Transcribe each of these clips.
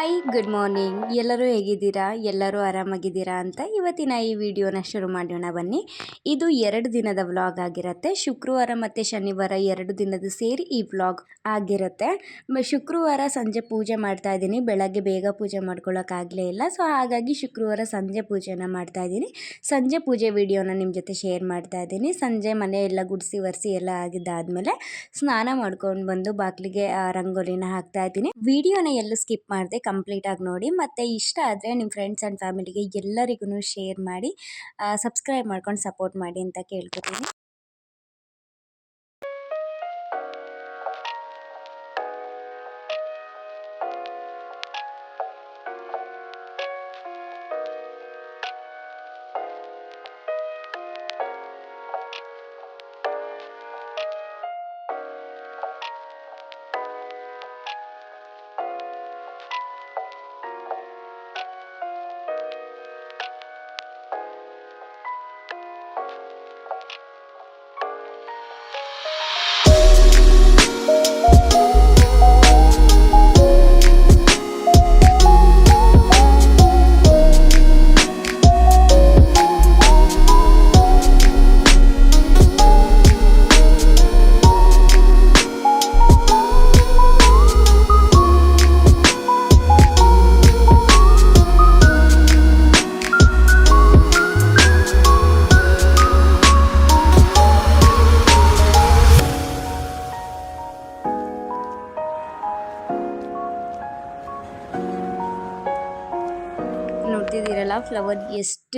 Hi good morning ಎಲ್ಲರೂ ಹೇಗಿದ್ದೀರಾ? ಎಲ್ಲರೂ ಆರಾಮಾಗಿದ್ದೀರಾ ಅಂತ ಇವತ್ತಿನ ಈ ವಿಡಿಯೋನ ಶುರು ಮಾಡೋಣ ಬನ್ನಿ. ಇದು ಎರಡು ದಿನದ ವ್ಲಾಗ್ ಆಗಿರುತ್ತೆ. ಶುಕ್ರವಾರ ಮತ್ತು ಶನಿವಾರ ಎರಡು ದಿನದ ಸೇರಿ ಈ ವ್ಲಾಗ್ ಆಗಿರುತ್ತೆ. ಶುಕ್ರವಾರ ಸಂಜೆ ಪೂಜೆ ಮಾಡ್ತಾ ಇದ್ದೀನಿ. ಬೆಳಗ್ಗೆ ಬೇಗ ಪೂಜೆ ಮಾಡ್ಕೊಳ್ಳೋಕ್ಕಾಗಲೇ ಇಲ್ಲ. ಸೊ ಹಾಗಾಗಿ ಶುಕ್ರವಾರ ಸಂಜೆ ಪೂಜೆನ ಮಾಡ್ತಾ ಇದ್ದೀನಿ. ಸಂಜೆ ಪೂಜೆ ವಿಡಿಯೋನ ನಿಮ್ಮ ಜೊತೆ ಶೇರ್ ಮಾಡ್ತಾ ಇದ್ದೀನಿ. ಸಂಜೆ ಮನೆ ಎಲ್ಲ ಗುಡಿಸಿ ಒರೆಸಿ ಎಲ್ಲ ಆಗಿದ್ದಾದಮೇಲೆ ಸ್ನಾನ ಮಾಡ್ಕೊಂಡು ಬಂದು ಬಾಗಿಲಿಗೆ ರಂಗೋಲಿನ ಹಾಕ್ತಾ ಇದ್ದೀನಿ. ವಿಡಿಯೋನ ಎಲ್ಲೂ ಸ್ಕಿಪ್ ಮಾಡದೆ ಕಂಪ್ಲೀಟಾಗಿ ನೋಡಿ, ಮತ್ತು ಇಷ್ಟ ಆದರೆ ನಿಮ್ಮ ಫ್ರೆಂಡ್ಸ್ ಆ್ಯಂಡ್ ಫ್ಯಾಮಿಲಿಗೆ ಎಲ್ಲರಿಗೂ ಶೇರ್ ಮಾಡಿ ಸಬ್ಸ್ಕ್ರೈಬ್ ಮಾಡ್ಕೊಂಡು ಸಪೋರ್ಟ್ ಮಾಡಿ ಅಂತ ಕೇಳ್ಕೊತೀನಿ.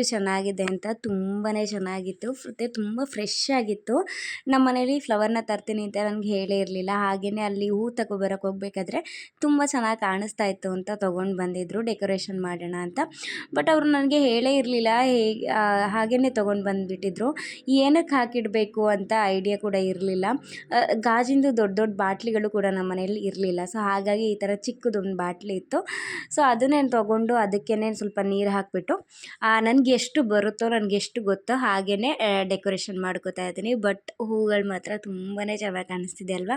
ಎಷ್ಟು ಚೆನ್ನಾಗಿದೆ ಅಂತ ತುಂಬಾ ಚೆನ್ನಾಗಿತ್ತು. ಮತ್ತು ತುಂಬ ಫ್ರೆಶ್ ಆಗಿತ್ತು. ನಮ್ಮ ಮನೇಲಿ ಫ್ಲವರ್ನ ತರ್ತೀನಿ ಅಂತ ನನಗೆ ಹೇಳೇ ಇರಲಿಲ್ಲ. ಹಾಗೆಯೇ ಅಲ್ಲಿ ಹೂ ತಗೊಬರಕ್ಕೆ ಹೋಗ್ಬೇಕಾದ್ರೆ ತುಂಬ ಚೆನ್ನಾಗಿ ಕಾಣಿಸ್ತಾ ಇತ್ತು ಅಂತ ತೊಗೊಂಡು ಬಂದಿದ್ದರು ಡೆಕೋರೇಷನ್ ಮಾಡೋಣ ಅಂತ. ಬಟ್ ಅವರು ನನಗೆ ಹೇಳೇ ಇರಲಿಲ್ಲ. ಹೇಗೆ ಹಾಗೇ ತೊಗೊಂಡು ಬಂದುಬಿಟ್ಟಿದ್ರು. ಏನಕ್ಕೆ ಹಾಕಿಡಬೇಕು ಅಂತ ಐಡಿಯಾ ಕೂಡ ಇರಲಿಲ್ಲ. ಗಾಜಿಂದು ದೊಡ್ಡ ದೊಡ್ಡ ಬಾಟ್ಲಿಗಳು ಕೂಡ ನಮ್ಮ ಮನೇಲಿ ಇರಲಿಲ್ಲ. ಸೊ ಹಾಗಾಗಿ ಈ ಥರ ಚಿಕ್ಕದೊಂದು ಬಾಟ್ಲಿ ಇತ್ತು. ಸೊ ಅದನ್ನೇ ತೊಗೊಂಡು ಅದಕ್ಕೇ ಸ್ವಲ್ಪ ನೀರು ಹಾಕಿಬಿಟ್ಟು ನನಗೆ ಎಷ್ಟು ಬರುತ್ತೋ ನನಗೆ ಎಷ್ಟು ಗೊತ್ತೋ ಹಾಗೇ ಡೆಕೋರೇಷನ್ ಮಾಡ್ಕೋತಾ ಇದ್ದೀನಿ. ಬಟ್ ಹೂಗಳು ಮಾತ್ರ ತುಂಬಾ ಚೆನ್ನಾಗಿ ಕಾಣಿಸ್ತಿದೆ ಅಲ್ವಾ?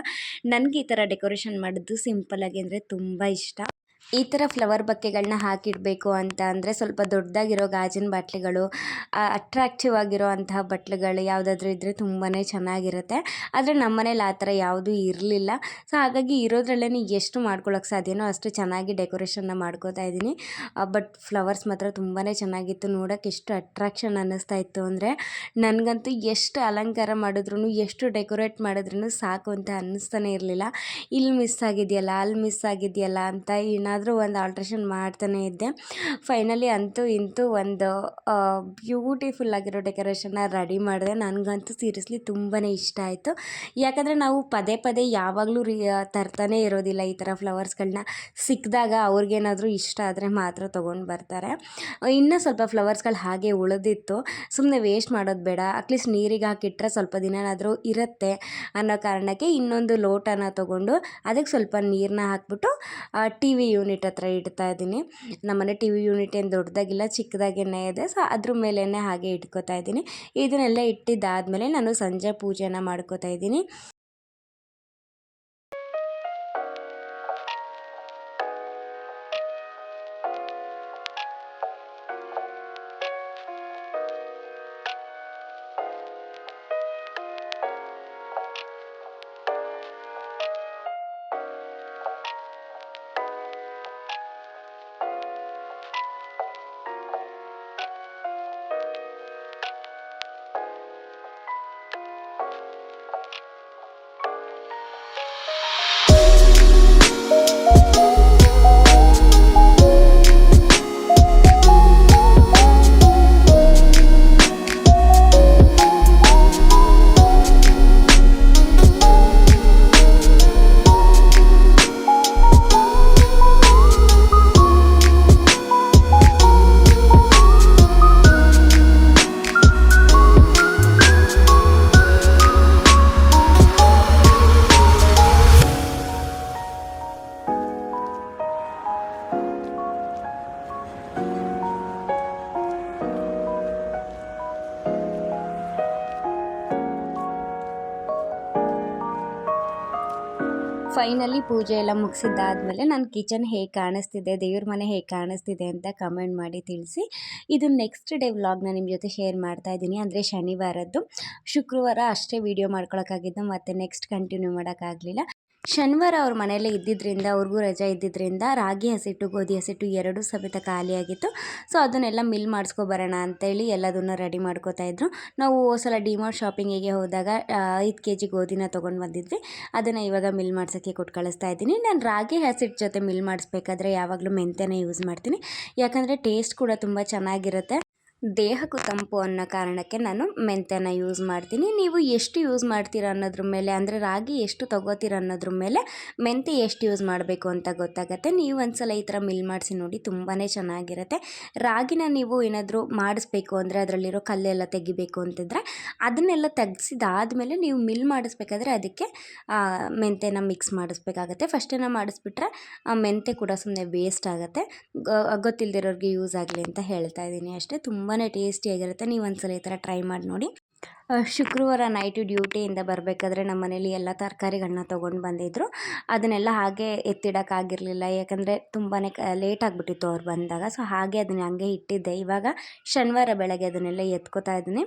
ನನಗೆ ಈ ಥರ ಡೆಕೋರೇಷನ್ ಮಾಡೋದು ಸಿಂಪಲ್ಲಾಗಿ ಅಂದರೆ ತುಂಬ ಇಷ್ಟ. ಈ ಥರ ಫ್ಲವರ್ ಬೊಕ್ಕೆಗಳನ್ನ ಹಾಕಿಡಬೇಕು ಅಂತ ಅಂದರೆ ಸ್ವಲ್ಪ ದೊಡ್ಡದಾಗಿರೋ ಗಾಜಿನ ಬಾಟ್ಲಿಗಳು ಅಟ್ರಾಕ್ಟಿವ್ ಆಗಿರೋ ಅಂತಹ ಬಟ್ಲುಗಳು ಯಾವುದಾದ್ರೂ ಇದ್ದರೆ ತುಂಬಾ ಚೆನ್ನಾಗಿರುತ್ತೆ. ಆದರೆ ನಮ್ಮ ಮನೇಲಿ ಆ ಥರ ಯಾವುದೂ ಇರಲಿಲ್ಲ. ಸೊ ಹಾಗಾಗಿ ಇರೋದ್ರಲ್ಲೇ ಎಷ್ಟು ಮಾಡ್ಕೊಳ್ಳೋಕೆ ಸಾಧ್ಯನೋ ಅಷ್ಟು ಚೆನ್ನಾಗಿ ಡೆಕೋರೇಷನ್ನ ಮಾಡ್ಕೋತಾ ಇದ್ದೀನಿ. ಬಟ್ ಫ್ಲವರ್ಸ್ ಮಾತ್ರ ತುಂಬಾ ಚೆನ್ನಾಗಿತ್ತು. ನೋಡೋಕ್ಕೆ ಎಷ್ಟು ಅಟ್ರಾಕ್ಷನ್ ಅನ್ನಿಸ್ತಾ ಇತ್ತು ಅಂದರೆ ನನಗಂತೂ ಎಷ್ಟು ಅಲಂಕಾರ ಮಾಡಿದ್ರು ಎಷ್ಟು ಡೆಕೋರೇಟ್ ಮಾಡಿದ್ರೂ ಸಾಕು ಅಂತ ಅನ್ನಿಸ್ತಾನೆ ಇರಲಿಲ್ಲ. ಇಲ್ಲಿ ಮಿಸ್ ಆಗಿದೆಯಲ್ಲ ಅಲ್ಲಿ ಮಿಸ್ ಆಗಿದೆಯಲ್ಲ ಅಂತ ಏನಾದರೂ ಒಂದು ಆಲ್ಟ್ರೇಷನ್ ಮಾಡ್ತಾನೆ ಇದ್ದೆ. ಫೈನಲಿ ಅಂತೂ ಇಂತೂ ಒಂದು ಬ್ಯೂಟಿಫುಲ್ ಆಗಿರೋ ಡೆಕೋರೇಷನ್ನ ರೆಡಿ ಮಾಡಿದೆ. ನನಗಂತೂ ಸೀರಿಯಸ್ಲಿ ತುಂಬಾ ಇಷ್ಟ ಆಯಿತು. ಯಾಕಂದರೆ ನಾವು ಪದೇ ಪದೇ ಯಾವಾಗಲೂ ರೀ ತರ್ತಾನೆ ಇರೋದಿಲ್ಲ ಈ ಥರ ಫ್ಲವರ್ಸ್ಗಳನ್ನ ಸಿಕ್ಕಿದಾಗ ಅವ್ರಿಗೇನಾದರೂ ಇಷ್ಟ ಆದರೆ ಮಾತ್ರ ತೊಗೊಂಡು ಬರ್ತಾರೆ. ಇನ್ನೂ ಸ್ವಲ್ಪ ಫ್ಲವರ್ಸ್ಗಳು ಹಾಗೆ ಉಳಿದಿತ್ತು. ಸುಮ್ಮನೆ ವೇಸ್ಟ್ ಮಾಡೋದು ಬೇಡ. ಅಟ್ಲೀಸ್ಟ್ ನೀರಿಗೆ ಹಾಕಿಟ್ರೆ ಸ್ವಲ್ಪ ದಿನನಾದರೂ ಇರುತ್ತೆ ಅನ್ನೋ ಕಾರಣಕ್ಕೆ ಇನ್ನೊಂದು ಲೋಟನ ತೊಗೊಂಡು ಅದಕ್ಕೆ ಸ್ವಲ್ಪ ನೀರನ್ನ ಹಾಕ್ಬಿಟ್ಟು ಟಿ ವಿ ಯೂನಿಟ್ ಹತ್ರ ಇಡ್ತಾ ಇದ್ದೀನಿ. ನಮ್ಮನೆ ಟಿ ವಿ ಯೂನಿಟ್ ಏನು ದೊಡ್ಡದಾಗಿಲ್ಲ ಚಿಕ್ಕದಾಗೇನೆ ಇದೆ. ಸೊ ಅದ್ರ ಮೇಲೇ ಹಾಗೆ ಇಟ್ಕೋತಾ ಇದ್ದೀನಿ. ಇದನ್ನೆಲ್ಲ ಇಟ್ಟಿದ್ದಾದಮೇಲೆ ನಾನು ಸಂಜೆ ಪೂಜೆನ ಮಾಡ್ಕೋತಾ ಇದ್ದೀನಿ. ಪೂಜೆ ಎಲ್ಲ ಮುಗಿಸಿದ್ದಾದಮೇಲೆ ನನ್ನ ಕಿಚನ್ ಹೇಗೆ ಕಾಣಿಸ್ತಿದೆ, ದೇವ್ರ ಮನೆ ಹೇಗೆ ಕಾಣಿಸ್ತಿದೆ ಅಂತ ಕಮೆಂಟ್ ಮಾಡಿ ತಿಳಿಸಿ. ಇದು ನೆಕ್ಸ್ಟ್ ಡೇ ವ್ಲಾಗ್ನ ನಿಮ್ಮ ಜೊತೆ ಶೇರ್ ಮಾಡ್ತಾ ಇದ್ದೀನಿ. ಅಂದರೆ ಶನಿವಾರದ್ದು. ಶುಕ್ರವಾರ ಅಷ್ಟೇ ವೀಡಿಯೋ ಮಾಡ್ಕೊಳಕ್ಕಾಗಿದ್ದು. ಮತ್ತು ನೆಕ್ಸ್ಟ್ ಕಂಟಿನ್ಯೂ ಮಾಡೋಕ್ಕಾಗಲಿಲ್ಲ. ಶನಿವಾರ ಅವ್ರ ಮನೆಯಲ್ಲೇ ಇದ್ದಿದ್ದರಿಂದ ಅವ್ರಿಗೂ ರಜೆ ಇದ್ದಿದ್ದರಿಂದ ರಾಗಿ ಹಸಿಟ್ಟು, ಗೋಧಿ ಹಸಿಟ್ಟು ಎರಡೂ ಸಮೇತ ಖಾಲಿಯಾಗಿತ್ತು. ಸೊ, ಅದನ್ನೆಲ್ಲ ಮಿಲ್ ಮಾಡಿಸ್ಕೊಬರೋಣ ಅಂತೇಳಿ ಎಲ್ಲದನ್ನು ರೆಡಿ ಮಾಡ್ಕೋತಾ ಇದ್ರು. ನಾವು ಸಲ ಡಿಮಾರ್ಟ್ ಶಾಪಿಂಗಿಗೆ ಹೋದಾಗ ಐದು ಕೆ ಜಿ ಗೋಧಿನ ತೊಗೊಂಡು ಬಂದಿದ್ವಿ. ಅದನ್ನು ಇವಾಗ ಮಿಲ್ ಮಾಡ್ಸೋಕ್ಕೆ ಕೊಟ್ಟು ಕಳಿಸ್ತಾ ಇದ್ದೀನಿ. ನಾನು ರಾಗಿ ಹಸಿಟ್ಟು ಜೊತೆ ಮಿಲ್ ಮಾಡಿಸ್ಬೇಕಾದ್ರೆ ಯಾವಾಗಲೂ ಮೆಂತ್ಯನೇ ಯೂಸ್ ಮಾಡ್ತೀನಿ. ಯಾಕಂದರೆ ಟೇಸ್ಟ್ ಕೂಡ ತುಂಬ ಚೆನ್ನಾಗಿರುತ್ತೆ. ದೇಹಕ್ಕೂ ತಂಪು ಅನ್ನೋ ಕಾರಣಕ್ಕೆ ನಾನು ಮೆಂತ್ಯನ ಯೂಸ್ ಮಾಡ್ತೀನಿ. ನೀವು ಎಷ್ಟು ಯೂಸ್ ಮಾಡ್ತೀರ ಅನ್ನೋದ್ರ ಮೇಲೆ, ಅಂದರೆ ರಾಗಿ ಎಷ್ಟು ತೊಗೋತೀರ ಅನ್ನೋದ್ರ ಮೇಲೆ ಮೆಂತ್ಯ ಎಷ್ಟು ಯೂಸ್ ಮಾಡಬೇಕು ಅಂತ ಗೊತ್ತಾಗತ್ತೆ. ನೀವು ಒಂದ್ಸಲ ಈ ಥರ ಮಿಲ್ ಮಾಡಿಸಿ ನೋಡಿ ತುಂಬಾ ಚೆನ್ನಾಗಿರುತ್ತೆ. ರಾಗಿನ ನೀವು ಏನಾದರೂ ಮಾಡಿಸ್ಬೇಕು ಅಂದರೆ ಅದರಲ್ಲಿರೋ ಕಲ್ಲೆಲ್ಲ ತೆಗಿಬೇಕು ಅಂತಿದ್ರೆ, ಅದನ್ನೆಲ್ಲ ತೆಗ್ಸಿದಾದ್ಮೇಲೆ ನೀವು ಮಿಲ್ ಮಾಡಿಸ್ಬೇಕಾದ್ರೆ ಅದಕ್ಕೆ ಮೆಂತ್ಯನ ಮಿಕ್ಸ್ ಮಾಡಿಸ್ಬೇಕಾಗತ್ತೆ. ಫಸ್ಟೇನ ಮಾಡಿಸ್ಬಿಟ್ರೆ ಮೆಂತ್ಯ ಕೂಡ ಸುಮ್ಮನೆ ವೇಸ್ಟ್ ಆಗುತ್ತೆ. ಗೊತ್ತಿಲ್ಲದಿರೋರಿಗೆ ಯೂಸ್ ಆಗಲಿ ಅಂತ ಹೇಳ್ತಾ ಇದ್ದೀನಿ ಅಷ್ಟೇ. ತುಂಬ ತುಂಬಾ ಟೇಸ್ಟಿಯಾಗಿರುತ್ತೆ. ನೀವು ಒಂದ್ಸಲ ಈ ಥರ ಟ್ರೈ ಮಾಡಿ ನೋಡಿ. ಶುಕ್ರವಾರ ನೈಟು ಡ್ಯೂಟಿಯಿಂದ ಬರಬೇಕಾದ್ರೆ ನಮ್ಮ ಮನೇಲಿ ಎಲ್ಲ ತರಕಾರಿಗಳನ್ನ ತೊಗೊಂಡು ಬಂದಿದ್ದರು ಅದನ್ನೆಲ್ಲ ಹಾಗೆ ಎತ್ತಿಡೋಕ್ಕಾಗಿರಲಿಲ್ಲ. ಯಾಕಂದರೆ ತುಂಬಾ ಲೇಟ್ ಆಗಿಬಿಟ್ಟಿತ್ತು ಅವ್ರು ಬಂದಾಗ. ಸೊ ಹಾಗೆ ಅದನ್ನ ಹಂಗೆ ಇಟ್ಟಿದ್ದೆ. ಇವಾಗ ಶನಿವಾರ ಬೆಳಗ್ಗೆ ಅದನ್ನೆಲ್ಲ ಎತ್ಕೋತಾ ಇದ್ದೀನಿ.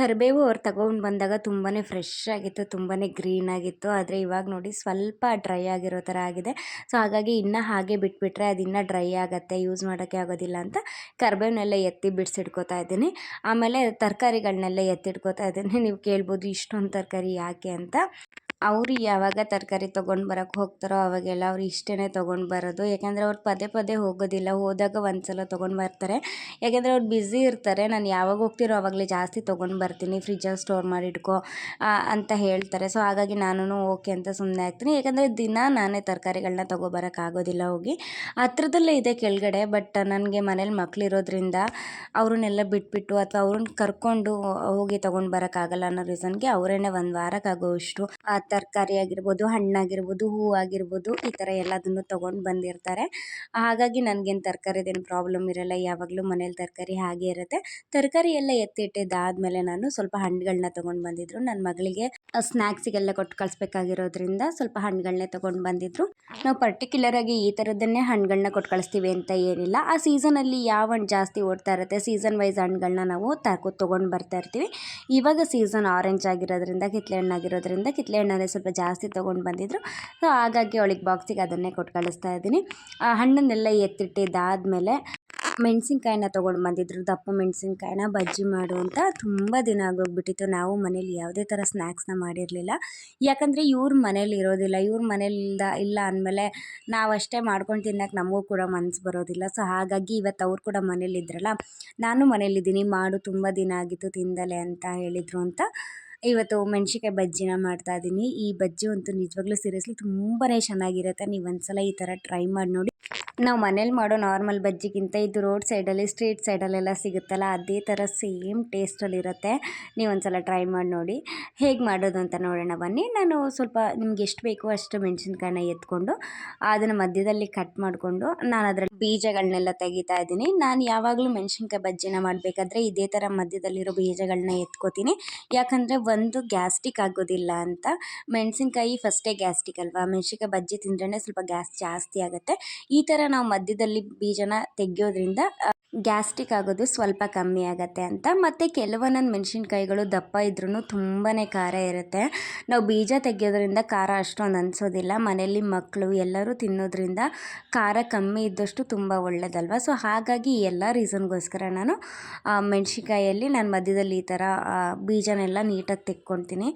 ಕರಿಬೇವು ಅವ್ರು ತಗೊಂಡು ಬಂದಾಗ ತುಂಬಾ ಫ್ರೆಶ್ ಆಗಿತ್ತು ತುಂಬಾ ಗ್ರೀನ್ ಆಗಿತ್ತು. ಆದರೆ ಇವಾಗ ನೋಡಿ ಸ್ವಲ್ಪ ಡ್ರೈ ಆಗಿರೋ ಥರ ಆಗಿದೆ. ಸೊ ಹಾಗಾಗಿ ಇನ್ನೂ ಹಾಗೆ ಬಿಟ್ಬಿಟ್ರೆ ಅದು ಇನ್ನೂ ಡ್ರೈ ಆಗುತ್ತೆ ಯೂಸ್ ಮಾಡೋಕ್ಕೆ ಆಗೋದಿಲ್ಲ ಅಂತ ಕರಿಬೇವನ್ನೆಲ್ಲ ಎತ್ತಿ ಬಿಡಿಸಿಡ್ಕೋತಾ ಇದ್ದೀನಿ. ಆಮೇಲೆ ತರಕಾರಿಗಳನ್ನೆಲ್ಲ ಎತ್ತಿಡ್ಕೋತಾ ಇದ್ದೀನಿ ನೀವು ಕೇಳ್ಬೋದು ಇಷ್ಟೊಂದು ತರಕಾರಿ ಯಾಕೆ ಅಂತ. ಅವರು ಯಾವಾಗ ತರಕಾರಿ ತೊಗೊಂಡು ಬರೋಕ್ಕೆ ಹೋಗ್ತಾರೋ ಅವಾಗೆಲ್ಲ ಅವ್ರು ಇಷ್ಟೇ ತೊಗೊಂಡು ಬರೋದು. ಯಾಕೆಂದರೆ ಅವ್ರು ಪದೇ ಪದೇ ಹೋಗೋದಿಲ್ಲ, ಹೋದಾಗ ಒಂದು ಸಲ ತೊಗೊಂಡು ಬರ್ತಾರೆ. ಯಾಕೆಂದರೆ ಅವ್ರು ಬ್ಯುಸಿ ಇರ್ತಾರೆ, ನಾನು ಯಾವಾಗ ಹೋಗ್ತಿರೋ ಆವಾಗಲೇ ಜಾಸ್ತಿ ತೊಗೊಂಡು ಬರ್ತೀನಿ ಫ್ರಿಜ್ಜಲ್ಲಿ ಸ್ಟೋರ್ ಮಾಡಿ ಇಟ್ಕೋ ಅಂತ ಹೇಳ್ತಾರೆ. ಸೊ ಹಾಗಾಗಿ ನಾನು ಓಕೆ ಅಂತ ಸುಮ್ಮನೆ ಆಗ್ತೀನಿ. ಯಾಕೆಂದರೆ ದಿನ ನಾನೇ ತರಕಾರಿಗಳನ್ನ ತೊಗೊಬರೋಕ್ಕಾಗೋದಿಲ್ಲ ಹೋಗಿ. ಹತ್ರದಲ್ಲೇ ಇದೆ ಕೆಳಗಡೆ ಬಟ್ ನನಗೆ ಮನೇಲಿ ಮಕ್ಕಳಿರೋದ್ರಿಂದ ಅವ್ರನ್ನೆಲ್ಲ ಬಿಟ್ಬಿಟ್ಟು ಅಥವಾ ಅವ್ರನ್ನ ಕರ್ಕೊಂಡು ಹೋಗಿ ತೊಗೊಂಡು ಬರೋಕ್ಕಾಗಲ್ಲ ಅನ್ನೋ ರೀಸನ್ಗೆ ಅವರೇನೆ ಒಂದು ವಾರಕ್ಕಾಗೋವಷ್ಟು ತರಕಾರಿ ಆಗಿರ್ಬೋದು, ಹಣ್ಣಾಗಿರ್ಬೋದು ಹೂವು ಆಗಿರ್ಬೋದು ಈ ಥರ ಎಲ್ಲದನ್ನು ತೊಗೊಂಡು ಬಂದಿರ್ತಾರೆ. ಹಾಗಾಗಿ ನನಗೇನು ತರಕಾರಿದೇನು ಪ್ರಾಬ್ಲಮ್ ಇರಲ್ಲ. ಯಾವಾಗಲೂ ಮನೇಲಿ ತರಕಾರಿ ಹಾಗೆ ಇರುತ್ತೆ. ತರಕಾರಿ ಎಲ್ಲ ಎತ್ತಿಟ್ಟಿದ್ದಾದಮೇಲೆ ನಾನು ಸ್ವಲ್ಪ ಹಣ್ಣುಗಳನ್ನ ತೊಗೊಂಡು ಬಂದಿದ್ರು. ನನ್ನ ಮಗಳಿಗೆ ಸ್ನ್ಯಾಕ್ಸಿಗೆಲ್ಲ ಕೊಟ್ಟು ಕಳಿಸ್ಬೇಕಾಗಿರೋದ್ರಿಂದ ಸ್ವಲ್ಪ ಹಣ್ಣುಗಳನ್ನೇ ತೊಗೊಂಡು ಬಂದಿದ್ರು. ನಾವು ಪರ್ಟಿಕ್ಯುಲರಾಗಿ ಈ ತರದನ್ನೇ ಹಣ್ಣುಗಳನ್ನ ಕೊಟ್ಟು ಕಳಿಸ್ತೀವಿ ಅಂತ ಏನಿಲ್ಲ. ಆ ಸೀಸನಲ್ಲಿ ಯಾವ ಹಣ್ಣು ಜಾಸ್ತಿ ಓಡ್ತಾ ಇರುತ್ತೆ, ಸೀಸನ್ ವೈಸ್ ಹಣ್ಣುಗಳನ್ನ ನಾವು ತಗೊಂಡು ತೊಗೊಂಡು ಬರ್ತಾ ಇರ್ತೀವಿ. ಇವಾಗ ಸೀಸನ್ ಆರೆಂಜ್ ಆಗಿರೋದ್ರಿಂದ, ಕಿತ್ಲೆ ಹಣ್ಣಾಗಿರೋದ್ರಿಂದ ಕಿತ್ಲೆ ಹಣ್ಣು ಹಣ್ಣನ್ನೇ ಸ್ವಲ್ಪ ಜಾಸ್ತಿ ತೊಗೊಂಡು ಬಂದಿದ್ರು. ಸೊ ಹಾಗಾಗಿ ಅವಳಿಗೆ ಬಾಕ್ಸಿಗೆ ಅದನ್ನೇ ಕೊಟ್ಟು ಕಳಿಸ್ತಾ ಇದ್ದೀನಿ. ಆ ಹಣ್ಣನ್ನೆಲ್ಲ ಎತ್ತಿಟ್ಟಿದ್ದಾದಮೇಲೆ ಮೆಣಸಿನ್ಕಾಯಿನ ತೊಗೊಂಡು ಬಂದಿದ್ರು. ದಪ್ಪ ಮೆಣಸಿನ್ಕಾಯಿನ ಬಜ್ಜಿ ಮಾಡು ಅಂತ ತುಂಬ ದಿನ ಆಗೋಗ್ಬಿಟ್ಟಿತ್ತು. ನಾವು ಮನೇಲಿ ಯಾವುದೇ ಥರ ಸ್ನ್ಯಾಕ್ಸ್ನ ಮಾಡಿರಲಿಲ್ಲ. ಯಾಕಂದರೆ ಇವ್ರ ಮನೇಲಿ ಇರೋದಿಲ್ಲ. ಇವ್ರ ಮನೇಲಿಂದ ಇಲ್ಲ ಅಂದಮೇಲೆ ನಾವಷ್ಟೇ ಮಾಡ್ಕೊಂಡು ತಿನ್ನೋಕೆ ನಮಗೂ ಕೂಡ ಮನಸ್ಸು ಬರೋದಿಲ್ಲ. ಸೊ ಹಾಗಾಗಿ ಇವತ್ತು ಅವ್ರು ಕೂಡ ಮನೇಲಿದ್ರಲ್ಲ ನಾನು ಮನೇಲಿದ್ದೀನಿ ಮಾಡು, ತುಂಬ ದಿನ ಆಗಿತ್ತು ತಿಂದಲೆ ಅಂತ ಹೇಳಿದರು ಅಂತ ಇವತ್ತು ಮೆಣ್ಸಿನ್ಕಾಯಿ ಬಜ್ಜಿನ ಮಾಡ್ತಾ ಇದ್ದೀನಿ ಈ ಬಜ್ಜಿ ಅಂತೂ ನಿಜವಾಗ್ಲೂ ಸೀರಿಯಸ್ಲಿ ತುಂಬಾ ಚೆನ್ನಾಗಿರುತ್ತೆ. ನೀವು ಒಂದ್ಸಲ ಈ ಥರ ಟ್ರೈ ಮಾಡಿ ನೋಡಿ. ನಾವು ಮನೇಲಿ ಮಾಡೋ ನಾರ್ಮಲ್ ಬಜ್ಜಿಗಿಂತ ಇದು ರೋಡ್ ಸೈಡಲ್ಲಿ ಸ್ಟ್ರೀಟ್ ಸೈಡಲ್ಲೆಲ್ಲ ಸಿಗುತ್ತಲ್ಲ, ಅದೇ ಥರ ಸೇಮ್ ಟೇಸ್ಟಲ್ಲಿರುತ್ತೆ ನೀವು ಒಂದ್ಸಲ ಟ್ರೈ ಮಾಡಿ ನೋಡಿ. ಹೇಗೆ ಮಾಡೋದು ಅಂತ ನೋಡೋಣ ಬನ್ನಿ. ನಾನು ಸ್ವಲ್ಪ ನಿಮ್ಗೆ ಎಷ್ಟು ಬೇಕೋ ಅಷ್ಟು ಮೆಣಸಿನ್ಕಾಯಿನ ಎತ್ಕೊಂಡು, ಅದನ್ನು ಮಧ್ಯದಲ್ಲಿ ಕಟ್ ಮಾಡಿಕೊಂಡು, ನಾನು ಅದರಲ್ಲಿ ಬೀಜಗಳನ್ನೆಲ್ಲ ತೆಗಿತಾ ಇದ್ದೀನಿ ನಾನು ಯಾವಾಗಲೂ ಮೆಣಸಿನ್ಕಾಯಿ ಬಜ್ಜಿನ ಮಾಡಬೇಕಾದ್ರೆ ಇದೇ ಥರ ಮಧ್ಯದಲ್ಲಿರೋ ಬೀಜಗಳನ್ನ ಎತ್ಕೋತೀನಿ. ಯಾಕಂದರೆ ಒಂದು ಗ್ಯಾಸ್ಟಿಕ್ ಆಗೋದಿಲ್ಲ ಅಂತ. ಮೆಣಸಿನ್ಕಾಯಿ ಫಸ್ಟೇ ಗ್ಯಾಸ್ಟಿಕ್ ಅಲ್ವಾ? ಮೆಣಸಿನ್ಕಾಯಿ ಬಜ್ಜಿ ತಿಂದ್ರೇ ಸ್ವಲ್ಪ ಗ್ಯಾಸ್ ಜಾಸ್ತಿ ಆಗುತ್ತೆ. ಈ ಥರ ನಾವು ಮಧ್ಯದಲ್ಲಿ ಬೀಜನ ತೆಗೆಯೋದ್ರಿಂದ ಗ್ಯಾಸ್ಟಿಕ್ ಆಗೋದು ಸ್ವಲ್ಪ ಕಮ್ಮಿ ಆಗುತ್ತೆ ಅಂತ. ಮತ್ತು ಕೆಲವೊಂದೊಂದು ಮೆಣಸಿನ್ಕಾಯಿಗಳು ದಪ್ಪ ಇದ್ರೂ ತುಂಬಾ ಖಾರ ಇರುತ್ತೆ. ನಾವು ಬೀಜ ತೆಗೆಯೋದ್ರಿಂದ ಖಾರ ಅಷ್ಟೊಂದು ಅನಿಸೋದಿಲ್ಲ. ಮನೆಯಲ್ಲಿ ಮಕ್ಕಳು ಎಲ್ಲರೂ ತಿನ್ನೋದ್ರಿಂದ ಖಾರ ಕಮ್ಮಿ ಇದ್ದಷ್ಟು ತುಂಬ ಒಳ್ಳೆಯದಲ್ವ ಸೊ ಹಾಗಾಗಿ ಎಲ್ಲ ರೀಸನ್ಗೋಸ್ಕರ ನಾನು ಮೆಣಸಿನ್ಕಾಯಲ್ಲಿ ನಾನು ಮಧ್ಯದಲ್ಲಿ ಈ ಥರ ಬೀಜನೆಲ್ಲ ನೀಟಾಗಿ ತೆಕ್ಕೊತೀನಿ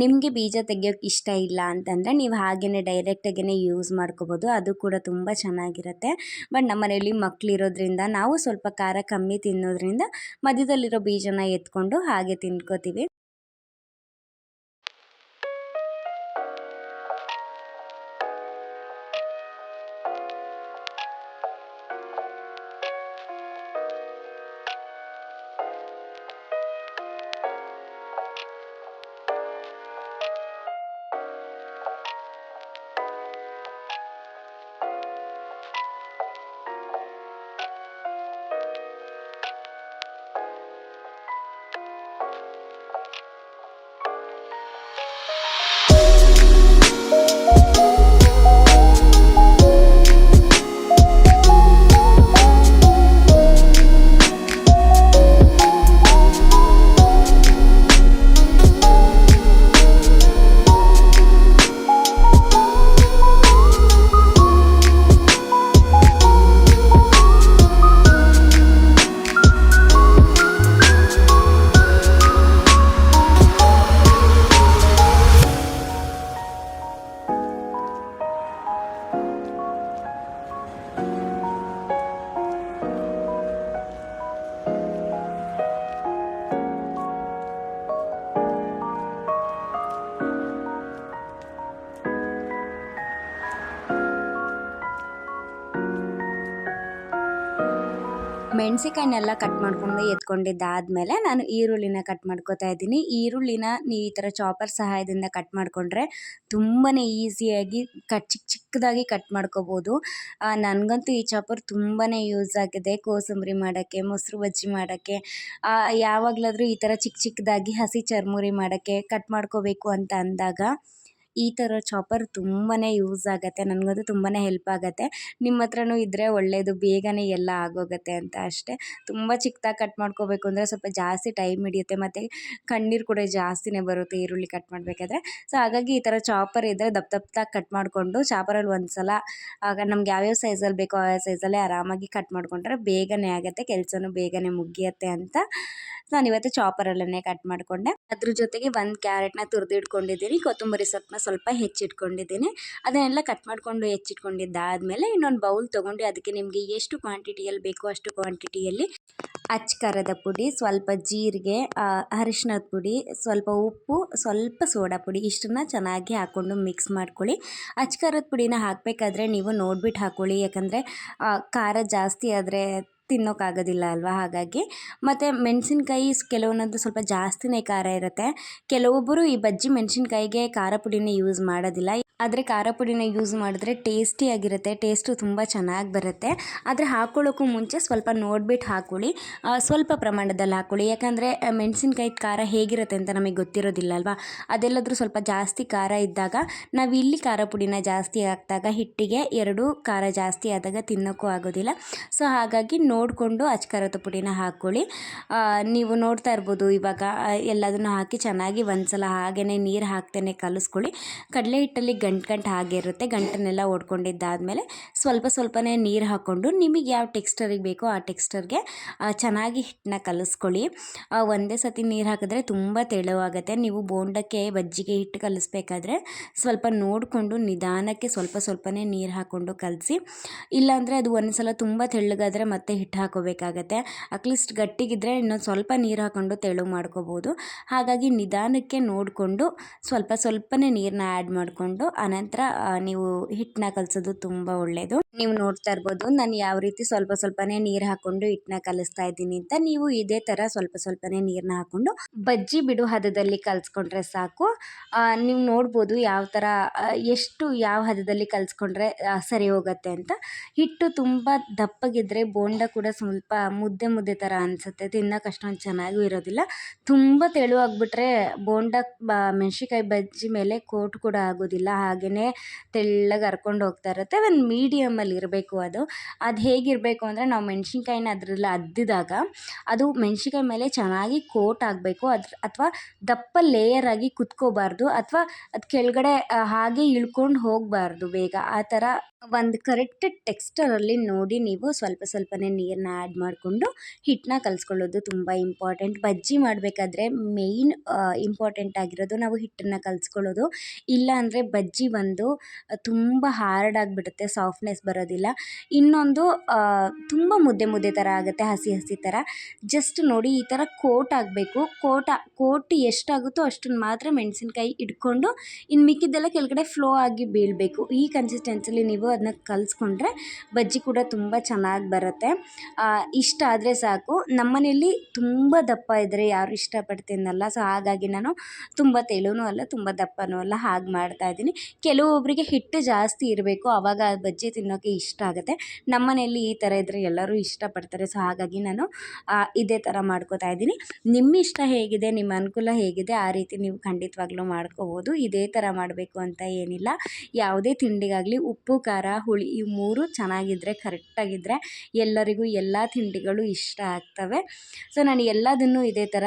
ನಿಮಗೆ ಬೀಜ ತೆಗಿಯೋಕ್ಕೆ ಇಷ್ಟ ಇಲ್ಲ ಅಂತಂದರೆ ನೀವು ಹಾಗೇ ಡೈರೆಕ್ಟಾಗೇ ಯೂಸ್ ಮಾಡ್ಕೋಬೋದು. ಅದು ಕೂಡ ತುಂಬ ಚೆನ್ನಾಗಿರುತ್ತೆ. ಬಟ್ ನಮ್ಮ ಮನೆಯಲ್ಲಿ ಮಕ್ಕಳಿರೋದ್ರಿಂದ ನಾವು ಸ್ವಲ್ಪ ಖಾರ ಕಮ್ಮಿ ತಿನ್ನೋದ್ರಿಂದ ಮಧ್ಯದಲ್ಲಿರೋ ಬೀಜನ ಎತ್ಕೊಂಡು ಹಾಗೆ ತಿನ್ಕೋತೀವಿ. ಮೆಣಸಿಕಾಯಿನೆಲ್ಲ ಕಟ್ ಮಾಡ್ಕೊಂಡು ಎತ್ಕೊಂಡಿದ್ದಾದಮೇಲೆ ನಾನು ಈರುಳ್ಳಿನ ಕಟ್ ಮಾಡ್ಕೊತಾ ಇದ್ದೀನಿ. ಈರುಳ್ಳಿನ ನೀವು ಈ ಥರ ಚಾಪರ್ ಸಹಾಯದಿಂದ ಕಟ್ ಮಾಡಿಕೊಂಡ್ರೆ ತುಂಬಾ ಈಸಿಯಾಗಿ ಕಟ್ ಚಿಕ್ಕ ಚಿಕ್ಕದಾಗಿ ಕಟ್ ಮಾಡ್ಕೋಬೋದು. ನನಗಂತೂ ಈ ಚಾಪರ್ ತುಂಬಾ ಯೂಸ್ ಆಗಿದೆ. ಕೋಸಂಬರಿ ಮಾಡೋಕ್ಕೆ, ಮೊಸರು ಬಜ್ಜಿ ಮಾಡೋಕ್ಕೆ ಯಾವಾಗಲಾದರೂ ಈ ಥರ ಚಿಕ್ಕ ಚಿಕ್ಕದಾಗಿ ಹಸಿ ಚರ್ಮುರಿ ಮಾಡೋಕ್ಕೆ ಕಟ್ ಮಾಡ್ಕೋಬೇಕು ಅಂತ ಅಂದಾಗ ಈ ಥರ ಚಾಪರ್ ತುಂಬಾ ಯೂಸ್ ಆಗುತ್ತೆ. ನನಗಂತೂ ತುಂಬಾ ಹೆಲ್ಪ್ ಆಗುತ್ತೆ. ನಿಮ್ಮ ಹತ್ರನೂ ಇದ್ದರೆ ಒಳ್ಳೆಯದು ಬೇಗನೆ ಎಲ್ಲ ಆಗೋಗುತ್ತೆ ಅಂತ ಅಷ್ಟೇ. ತುಂಬ ಚಿಕ್ಕದಾಗಿ ಕಟ್ ಮಾಡ್ಕೋಬೇಕು ಅಂದರೆ ಸ್ವಲ್ಪ ಜಾಸ್ತಿ ಟೈಮ್ ಹಿಡಿಯುತ್ತೆ. ಮತ್ತು ಕಣ್ಣೀರು ಕೂಡ ಜಾಸ್ತಿನೇ ಬರುತ್ತೆ ಈರುಳ್ಳಿ ಕಟ್ ಮಾಡಬೇಕಾದ್ರೆ. ಸೊ, ಹಾಗಾಗಿ ಈ ಥರ ಚಾಪರ್ ಇದ್ದರೆ ದಪ್ಪ ದಪ್ಪದಾಗಿ ಕಟ್ ಮಾಡಿಕೊಂಡು ಚಾಪರಲ್ಲಿ ಒಂದು ಸಲ ಆಗ ನಮ್ಗೆ ಯಾವ್ಯಾವ ಸೈಜಲ್ಲಿ ಬೇಕೋ ಆ ಸೈಜಲ್ಲೇ ಆರಾಮಾಗಿ ಕಟ್ ಮಾಡಿಕೊಂಡ್ರೆ ಬೇಗನೆ ಆಗುತ್ತೆ, ಕೆಲಸನೂ ಬೇಗನೆ ಮುಗಿಯುತ್ತೆ ಅಂತ ನಾನು ಇವತ್ತು ಚಾಪರಲ್ಲೇ ಕಟ್ ಮಾಡಿಕೊಂಡೆ. ಅದ್ರ ಜೊತೆಗೆ ಒಂದು ಕ್ಯಾರೆಟ್ನ ತುರಿದಿಟ್ಕೊಂಡಿದ್ದೀನಿ. ಕೊತ್ತಂಬರಿ ಸೊಪ್ಪನ್ನ ಸ್ವಲ್ಪ ಹೆಚ್ಚಿಟ್ಕೊಂಡಿದ್ದೀನಿ. ಅದನ್ನೆಲ್ಲ ಕಟ್ ಮಾಡಿಕೊಂಡು ಹೆಚ್ಚಿಟ್ಕೊಂಡಿದ್ದಾದಮೇಲೆ ಇನ್ನೊಂದು ಬೌಲ್ ತೊಗೊಂಡು ಅದಕ್ಕೆ ನಿಮಗೆ ಎಷ್ಟು ಕ್ವಾಂಟಿಟಿಯಲ್ಲಿ ಬೇಕೋ ಅಷ್ಟು ಕ್ವಾಂಟಿಟಿಯಲ್ಲಿ ಅಚ್ಚಕರದ ಪುಡಿ, ಸ್ವಲ್ಪ ಜೀರಿಗೆ ಅರಿಶಿನದ ಪುಡಿ, ಸ್ವಲ್ಪ ಉಪ್ಪು, ಸ್ವಲ್ಪ ಸೋಡಾ ಪುಡಿ ಇಷ್ಟನ್ನ ಚೆನ್ನಾಗಿ ಹಾಕ್ಕೊಂಡು ಮಿಕ್ಸ್ ಮಾಡ್ಕೊಳ್ಳಿ. ಅಚ್ಚಕರದ ಪುಡಿನ ಹಾಕಬೇಕಾದ್ರೆ ನೀವು ನೋಡ್ಬಿಟ್ಟು ಹಾಕ್ಕೊಳ್ಳಿ ಯಾಕಂದರೆ ಖಾರ ಜಾಸ್ತಿ ಆದರೆ ತಿನ್ನೋಕ್ಕಾಗೋದಿಲ್ಲ ಅಲ್ವಾ? ಹಾಗಾಗಿ ಮತ್ತು ಮೆಣಸಿನ್ಕಾಯಿ ಕೆಲವೊಂದೊಂದು ಸ್ವಲ್ಪ ಜಾಸ್ತಿನೇ ಖಾರ ಇರುತ್ತೆ. ಕೆಲವೊಬ್ಬರು ಈ ಬಜ್ಜಿ ಮೆಣಸಿನ್ಕಾಯಿಗೆ ಖಾರ ಪುಡಿನೇ ಯೂಸ್ ಮಾಡೋದಿಲ್ಲ. ಆದರೆ ಖಾರ ಪುಡಿನ ಯೂಸ್ ಮಾಡಿದ್ರೆ ಟೇಸ್ಟಿಯಾಗಿರುತ್ತೆ ಟೇಸ್ಟು ತುಂಬ ಚೆನ್ನಾಗಿ ಬರುತ್ತೆ. ಆದರೆ ಹಾಕ್ಕೊಳ್ಳೋಕ್ಕೂ ಮುಂಚೆ ಸ್ವಲ್ಪ ನೋಡ್ಬಿಟ್ಟು ಹಾಕ್ಕೊಳ್ಳಿ ಸ್ವಲ್ಪ ಪ್ರಮಾಣದಲ್ಲಿ ಹಾಕ್ಕೊಳ್ಳಿ ಯಾಕಂದರೆ ಮೆಣಸಿನ್ಕಾಯಿ ಖಾರ ಹೇಗಿರುತ್ತೆ ಅಂತ ನಮಗೆ ಗೊತ್ತಿರೋದಿಲ್ಲ ಅಲ್ವಾ ಅದೆಲ್ಲಾದರೂ ಸ್ವಲ್ಪ ಜಾಸ್ತಿ ಖಾರ ಇದ್ದಾಗ, ನಾವು ಇಲ್ಲಿ ಖಾರ ಪುಡಿನ ಜಾಸ್ತಿ ಹಾಕಿದಾಗ ಹಿಟ್ಟಿಗೆ ಎರಡು ಖಾರ ಜಾಸ್ತಿ ಆದಾಗ ತಿನ್ನೋಕ್ಕೂ ಆಗೋದಿಲ್ಲ. ಸೊ, ಹಾಗಾಗಿ ನೋಡಿಕೊಂಡು ಅಚ್ಕಾರದ ಪುಡಿನ ಹಾಕ್ಕೊಳ್ಳಿ ನೀವು ನೋಡ್ತಾ ಇರ್ಬೋದು ಇವಾಗ ಎಲ್ಲದನ್ನು ಹಾಕಿ ಚೆನ್ನಾಗಿ ಒಂದ್ಸಲ ಹಾಗೆಯೇ ನೀರು ಹಾಕ್ತೇನೆ ಕಲಿಸ್ಕೊಳ್ಳಿ. ಕಡಲೆ ಹಿಟ್ಟಲ್ಲಿ ಗಂಟು ಗಂಟು ಆಗಿರುತ್ತೆ, ಗಂಟನ್ನೆಲ್ಲ ಓಡ್ಕೊಂಡಿದ್ದಾದಮೇಲೆ ಸ್ವಲ್ಪ ಸ್ವಲ್ಪನೇ ನೀರು ಹಾಕ್ಕೊಂಡು ನಿಮಗೆ ಯಾವ ಟೆಕ್ಸ್ಟರಿಗೆ ಬೇಕೋ ಆ ಟೆಕ್ಸ್ಟರ್ಗೆ ಚೆನ್ನಾಗಿ ಹಿಟ್ಟನ್ನ ಕಲಿಸ್ಕೊಳ್ಳಿ. ಒಂದೇ ಸತಿ ನೀರು ಹಾಕಿದ್ರೆ ತುಂಬ ತೆಳುವಾಗುತ್ತೆ. ನೀವು ಬೋಂಡಕ್ಕೆ ಬಜ್ಜಿಗೆ ಹಿಟ್ಟು ಕಲಿಸ್ಬೇಕಾದ್ರೆ ಸ್ವಲ್ಪ ನೋಡಿಕೊಂಡು ನಿಧಾನಕ್ಕೆ ಸ್ವಲ್ಪ ಸ್ವಲ್ಪನೇ ನೀರು ಹಾಕ್ಕೊಂಡು ಕಲಸಿ, ಇಲ್ಲಾಂದರೆ ಅದು ಒಂದು ಸಲ ತುಂಬ ತೆಳ್ಳಗಾದರೆ ಮತ್ತೆ ಹಿಟ್ಟು ಹಾಕೋಬೇಕಾಗತ್ತೆ. ಅಟ್ಲೀಸ್ಟ್ ಗಟ್ಟಿಗಿದ್ರೆ ಇನ್ನೊಂದು ಸ್ವಲ್ಪ ನೀರು ಹಾಕ್ಕೊಂಡು ತೆಳು ಮಾಡ್ಕೋಬೋದು. ಹಾಗಾಗಿ ನಿಧಾನಕ್ಕೆ ನೋಡಿಕೊಂಡು ಸ್ವಲ್ಪ ಸ್ವಲ್ಪನೇ ನೀರನ್ನ ಆ್ಯಡ್ ಮಾಡಿಕೊಂಡು ಆನಂತರ ನೀವು ಹಿಟ್ಟನ್ನ ಕಲಸೋದು ತುಂಬ ಒಳ್ಳೆಯದು ನೀವು ನೋಡ್ತಾ ಇರ್ಬೋದು, ನಾನು ಯಾವ ರೀತಿ ಸ್ವಲ್ಪ ಸ್ವಲ್ಪನೇ ನೀರು ಹಾಕ್ಕೊಂಡು ಹಿಟ್ಟನ್ನ ಕಲಿಸ್ತಾ ಇದ್ದೀನಿ ಅಂತ ನೀವು ಇದೇ ಥರ ಸ್ವಲ್ಪ ಸ್ವಲ್ಪನೇ ನೀರನ್ನ ಹಾಕ್ಕೊಂಡು ಬಜ್ಜಿ ಬಿಡು ಹದದಲ್ಲಿ ಕಲಿಸ್ಕೊಂಡ್ರೆ ಸಾಕು. ನೀವು ನೋಡ್ಬೋದು ಯಾವ ಥರ ಎಷ್ಟು ಯಾವ ಹದದಲ್ಲಿ ಕಲಿಸ್ಕೊಂಡ್ರೆ ಸರಿ ಹೋಗುತ್ತೆ ಅಂತ. ಹಿಟ್ಟು ತುಂಬ ದಪ್ಪಗಿದ್ರೆ ಬೋಂಡ ಕೂಡ ಸ್ವಲ್ಪ ಮುದ್ದೆ ಮುದ್ದೆ ಥರ ಅನಿಸುತ್ತೆ ತಿನ್ನೋಕೆ ಅಷ್ಟೊಂದು ಚೆನ್ನಾಗೂ ಇರೋದಿಲ್ಲ. ತುಂಬ ತೆಳುವಾಗ್ಬಿಟ್ರೆ ಬೋಂಡ ಮೆಣಸಿಕಾಯಿ ಬಜ್ಜಿ ಮೇಲೆ ಕೋಟ್ ಕೂಡ ಆಗೋದಿಲ್ಲ ಹಾಗೆಯೇ ತೆಳ್ಳಗೆ ಹರ್ಕೊಂಡು ಹೋಗ್ತಾ ಇರುತ್ತೆ. ಒಂದು ಮೀಡಿಯಮಲ್ಲಿ ಇರಬೇಕು ಅದು. ಅದು ಹೇಗಿರಬೇಕು ಅಂದರೆ ನಾವು ಮೆಣಸಿನ್ಕಾಯಿನ ಅದರಲ್ಲಿ ಅದ್ದಿದಾಗ ಅದು ಮೆಣ್ಸಿನ್ಕಾಯಿ ಮೇಲೆ ಚೆನ್ನಾಗಿ ಕೋಟ್ ಆಗಬೇಕು. ಅದ್ರ ಅಥವಾ ದಪ್ಪ ಲೇಯರಾಗಿ ಕುತ್ಕೋಬಾರ್ದು. ಅಥವಾ ಅದು ಕೆಳಗಡೆ ಹಾಗೆ ಇಳ್ಕೊಂಡು ಹೋಗಬಾರ್ದು ಬೇಗ. ಆ ಥರ ಒಂದು ಕರೆಕ್ಟ್ ಟೆಕ್ಸ್ಟರಲ್ಲಿ ನೋಡಿ ನೀವು ಸ್ವಲ್ಪ ಸ್ವಲ್ಪನೇ ನೀರನ್ನ ಆ್ಯಡ್ ಮಾಡಿಕೊಂಡು ಹಿಟ್ಟನ್ನ ಕಲಿಸ್ಕೊಳ್ಳೋದು ತುಂಬ ಇಂಪಾರ್ಟೆಂಟ್ ಬಜ್ಜಿ ಮಾಡಬೇಕಾದ್ರೆ ಮೇಯ್ನ್ ಇಂಪಾರ್ಟೆಂಟ್ ಆಗಿರೋದು ನಾವು ಹಿಟ್ಟನ್ನು ಕಲಿಸ್ಕೊಳ್ಳೋದು. ಇಲ್ಲ ಅಂದರೆ ಬಜ್ಜಿ ಒಂದು ತುಂಬ ಹಾರ್ಡ್ ಆಗಿಬಿಡುತ್ತೆ ಸಾಫ್ಟ್ನೆಸ್ ಬರೋದಿಲ್ಲ. ಇನ್ನೊಂದು ತುಂಬ ಮುದ್ದೆ ಮುದ್ದೆ ಥರ ಆಗುತ್ತೆ, ಹಸಿ ಹಸಿ ಥರ ಜಸ್ಟ್ ನೋಡಿ ಈ ಥರ ಕೋಟ್ ಆಗಬೇಕು. ಕೋಟ, ಕೋಟ್ ಎಷ್ಟಾಗುತ್ತೋ ಅಷ್ಟನ್ನು ಮಾತ್ರ ಮೆಣಸಿನ್ಕಾಯಿ ಇಟ್ಕೊಂಡು ಇನ್ನು ಮಿಕ್ಕಿದ್ದೆಲ್ಲ ಕೆಳಗಡೆ ಫ್ಲೋ ಆಗಿ ಬೀಳಬೇಕು. ಈ ಕನ್ಸಿಸ್ಟೆನ್ಸಿಲಿ ನೀವು ಅದನ್ನ ಕಲಿಸ್ಕೊಂಡ್ರೆ ಬಜ್ಜಿ ಕೂಡ ತುಂಬ ಚೆನ್ನಾಗಿ ಬರುತ್ತೆ. ಇಷ್ಟ ಆದರೆ ಸಾಕು. ನಮ್ಮನೇಲಿ ತುಂಬ ದಪ್ಪ ಇದ್ದರೆ ಯಾರು ಇಷ್ಟಪಡ್ತೀನಲ್ಲ. ಸೊ ಹಾಗಾಗಿ ನಾನು ತುಂಬ ತೆಳುನೂ ಅಲ್ಲ, ತುಂಬ ದಪ್ಪನೂ ಅಲ್ಲ, ಹಾಗೆ ಮಾಡ್ತಾಯಿದ್ದೀನಿ ಕೆಲವೊಬ್ಬರಿಗೆ ಹಿಟ್ಟು ಜಾಸ್ತಿ ಇರಬೇಕು ಆವಾಗ ಬಜ್ಜಿ ತಿನ್ನೋಕ್ಕೆ ಇಷ್ಟ ಆಗುತ್ತೆ. ನಮ್ಮನೇಲಿ ಈ ಥರ ಇದ್ದರೆ ಎಲ್ಲರೂ ಇಷ್ಟಪಡ್ತಾರೆ, ಸೊ ಹಾಗಾಗಿ ನಾನು ಇದೇ ಥರ ಮಾಡ್ಕೋತಾ ಇದ್ದೀನಿ. ನಿಮ್ಮ ಇಷ್ಟ ಹೇಗಿದೆ, ನಿಮ್ಮ ಅನುಕೂಲ ಹೇಗಿದೆ, ಆ ರೀತಿ ನೀವು ಖಂಡಿತವಾಗ್ಲೂ ಮಾಡ್ಕೋಬೋದು. ಇದೇ ಥರ ಮಾಡಬೇಕು ಅಂತ ಏನಿಲ್ಲ. ಯಾವುದೇ ತಿಂಡಿಗಾಗಲಿ ಉಪ್ಪು, ಖಾರ, ಹುಳಿ ಈ ಮೂರು ಚೆನ್ನಾಗಿದ್ದರೆ ಕರೆಕ್ಟಾಗಿದ್ದರೆ ಎಲ್ಲರಿಗೂ ಎಲ್ಲ ತಿಂಡಿಗಳು ಇಷ್ಟ ಆಗ್ತವೆ. ಸೊ ನಾನು ಎಲ್ಲದನ್ನು ಇದೇ ಥರ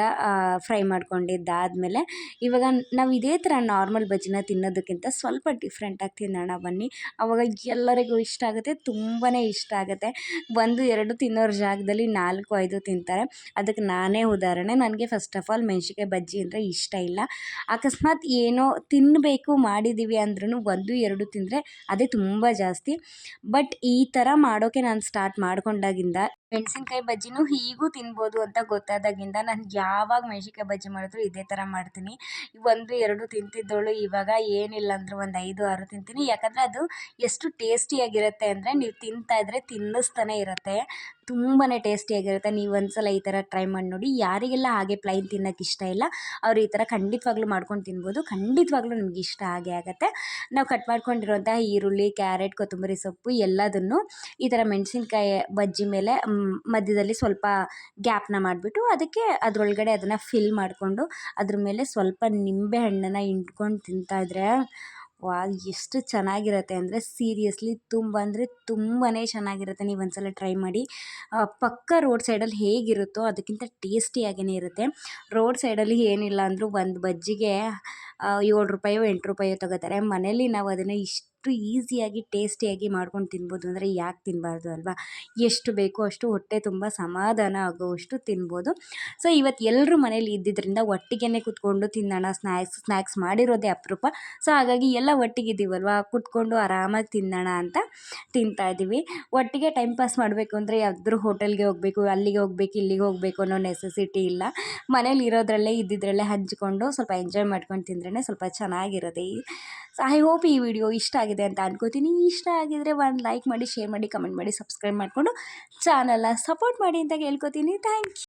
ಫ್ರೈ ಮಾಡ್ಕೊಂಡಿದ್ದಾದಮೇಲೆ ಇವಾಗ ನಾವು ಇದೇ ಥರ ನಾರ್ಮಲ್ ಬಜ್ಜಿನ ತಿನ್ನೋದಕ್ಕಿಂತ ಸ್ವಲ್ಪ ಡಿಫ್ರೆಂಟಾಗಿ ತಿನ್ನೋಣ ಬನ್ನಿ. ಅವಾಗ ಎಲ್ಲರಿಗೂ ಇಷ್ಟ ಆಗುತ್ತೆ ತುಂಬಾ ಇಷ್ಟ ಆಗುತ್ತೆ. ಒಂದು, ಎರಡು ತಿನ್ನೋರ ಜಾಗದಲ್ಲಿ ನಾಲ್ಕು, ಐದು ತಿಂತಾರೆ. ಅದಕ್ಕೆ ನಾನೇ ಉದಾಹರಣೆ, ನನಗೆ ಫಸ್ಟ್ ಆಫ್ ಆಲ್ ಮೆಣಸಿಕಾಯಿ ಬಜ್ಜಿ ಅಂದರೆ ಇಷ್ಟ ಇಲ್ಲ. ಅಕಸ್ಮಾತ್ ಏನೋ ತಿನ್ನಬೇಕು ಮಾಡಿದ್ದೀವಿ ಅಂದ್ರೂ ಒಂದು, ಎರಡು ತಿಂದರೆ ಅದೇ ತುಂಬ ಜಾಸ್ತಿ. ಬಟ್ ಈ ಥರ ಮಾಡೋಕ್ಕೆ ನಾನು ಸ್ಟಾರ್ಟ್ ಮಾಡ್ಕೊಂಡಾಗಿಂದ ಮೆಣಸಿನ್ಕಾಯಿ ಬಜ್ಜಿನೂ ಹೀಗೂ ತಿನ್ಬೋದು ಅಂತ ಗೊತ್ತಾದಾಗಿಂದ ನಾನು ಯಾವಾಗ ಮೆಣ್ಸಿನ್ಕಾಯಿ ಬಜ್ಜಿ ಮಾಡಿದ್ರು ಇದೇ ಥರ ಮಾಡ್ತೀನಿ. ಒಂದು, ಎರಡು ತಿಂತಿದ್ದೋಳು ಇವಾಗ ಏನಿಲ್ಲ ಅಂದರೂ ಒಂದು ಐದು, ಆರು ತಿಂತೀನಿ. ಯಾಕಂದರೆ ಅದು ಎಷ್ಟು ಟೇಸ್ಟಿಯಾಗಿರುತ್ತೆ ಅಂದರೆ ನೀವು ತಿಂತಾ ಇದ್ರೆ ತಿನ್ನಿಸ್ತಾನೆ ಇರುತ್ತೆ. ತುಂಬಾ ಟೇಸ್ಟಿಯಾಗಿರುತ್ತೆ. ನೀವು ಒಂದ್ಸಲ ಈ ಥರ ಟ್ರೈ ಮಾಡಿ ನೋಡಿ. ಯಾರಿಗೆಲ್ಲ ಹಾಗೆ ಪ್ಲೈನ್ ತಿನ್ನೋಕೆ ಇಷ್ಟ ಇಲ್ಲ, ಅವ್ರು ಈ ಥರ ಖಂಡಿತವಾಗ್ಲೂ ಮಾಡ್ಕೊಂಡು ತಿನ್ಬೋದು. ಖಂಡಿತವಾಗ್ಲೂ ನಿಮ್ಗೆ ಇಷ್ಟ ಆಗೇ ಆಗುತ್ತೆ. ನಾವು ಕಟ್ ಮಾಡ್ಕೊಂಡಿರುವಂಥ ಈರುಳ್ಳಿ, ಕ್ಯಾರೆಟ್, ಕೊತ್ತಂಬರಿ ಸೊಪ್ಪು ಎಲ್ಲದನ್ನು ಈ ಥರ ಮೆಣಸಿನ್ಕಾಯಿ ಬಜ್ಜಿ ಮೇಲೆ ಮಧ್ಯದಲ್ಲಿ ಸ್ವಲ್ಪ ಗ್ಯಾಪ್ನ ಮಾಡಿಬಿಟ್ಟು ಅದಕ್ಕೆ ಅದರೊಳಗಡೆ ಅದನ್ನು ಫಿಲ್ ಮಾಡಿಕೊಂಡು ಅದ್ರ ಮೇಲೆ ಸ್ವಲ್ಪ ನಿಂಬೆ ಹಣ್ಣನ್ನು ಇಟ್ಕೊಂಡು ತಿಂತಾಯಿದ್ರೆ ವಾ ಎಷ್ಟು ಚೆನ್ನಾಗಿರುತ್ತೆ ಅಂದರೆ ಸೀರಿಯಸ್ಲಿ ತುಂಬ ಅಂದರೆ ತುಂಬಾ ಚೆನ್ನಾಗಿರುತ್ತೆ. ನೀವು ಒಂದ್ಸಲ ಟ್ರೈ ಮಾಡಿ. ಪಕ್ಕ ರೋಡ್ ಸೈಡಲ್ಲಿ ಹೇಗಿರುತ್ತೋ ಅದಕ್ಕಿಂತ ಟೇಸ್ಟಿಯಾಗೇ ಇರುತ್ತೆ. ರೋಡ್ ಸೈಡಲ್ಲಿ ಏನಿಲ್ಲ ಅಂದರೂ ಒಂದು ಬಜ್ಜಿಗೆ ಏಳು ರೂಪಾಯೋ ಎಂಟು ರೂಪಾಯೋ ತಗೋತಾರೆ. ಮನೇಲಿ ನಾವು ಅದನ್ನು ಇಷ್ಟು ಈಸಿಯಾಗಿ, ಟೇಸ್ಟಿಯಾಗಿ ಮಾಡ್ಕೊಂಡು ತಿನ್ಬೋದು. ಅಂದರೆ ಯಾಕೆ ತಿನ್ನಬಾರ್ದು ಅಲ್ವಾ? ಎಷ್ಟು ಬೇಕೋ ಅಷ್ಟು ಹೊಟ್ಟೆ ತುಂಬ ಸಮಾಧಾನ ಆಗೋವಷ್ಟು ತಿನ್ಬೋದು. ಸೊ ಇವತ್ತು ಎಲ್ಲರೂ ಮನೇಲಿ ಇದ್ದಿದ್ದರಿಂದ ಒಟ್ಟಿಗೆ ಕುತ್ಕೊಂಡು ತಿನ್ನೋಣ, ಸ್ನ್ಯಾಕ್ಸ್ ಸ್ನ್ಯಾಕ್ಸ್ ಮಾಡಿರೋದೇ ಅಪರೂಪ. ಸೊ, ಹಾಗಾಗಿ ಎಲ್ಲ ಒಟ್ಟಿಗಿದ್ದೀವಲ್ವ ಕೂತ್ಕೊಂಡು ಆರಾಮಾಗಿ ತಿನ್ನೋಣ ಅಂತ ತಿಂತಾ ಇದ್ದೀವಿ. ಒಟ್ಟಿಗೆ ಟೈಮ್ ಪಾಸ್ ಮಾಡಬೇಕು ಅಂದರೆ ಯಾವ್ದಾದ್ರು ಹೋಟೆಲ್ಗೆ ಹೋಗಬೇಕು, ಅಲ್ಲಿಗೆ ಹೋಗ್ಬೇಕು, ಇಲ್ಲಿಗೆ ಹೋಗಬೇಕು ಅನ್ನೋ ನೆಸೆಸಿಟಿ ಇಲ್ಲ. ಮನೇಲಿ ಇರೋದ್ರಲ್ಲೇ ಇದ್ದಿದ್ರಲ್ಲೇ ಹಂಚ್ಕೊಂಡು ಸ್ವಲ್ಪ ಎಂಜಾಯ್ ಮಾಡ್ಕೊಂಡು ತಿಂದ್ರೇ ಸ್ವಲ್ಪ ಚೆನ್ನಾಗಿರುತ್ತೆ. ಸೊ ಐ ಹೋಪ್ ಈ ವಿಡಿಯೋ ಇಷ್ಟ ಆಗಿದೆ ಅಂತ ಅನ್ಕೋತೀನಿ. ಇಷ್ಟ ಆಗಿದ್ರೆ ಒಂದು ಲೈಕ್ ಮಾಡಿ ಶೇರ್ ಮಾಡಿ ಕಮೆಂಟ್ ಮಾಡಿ ಸಬ್ಸ್ಕ್ರೈಬ್ ಮಾಡಿಕೊಂಡು ಚಾನಲ್ನ ಸಪೋರ್ಟ್ ಮಾಡಿ ಅಂತ ಕೇಳ್ಕೊತೀನಿ ಥ್ಯಾಂಕ್ ಯು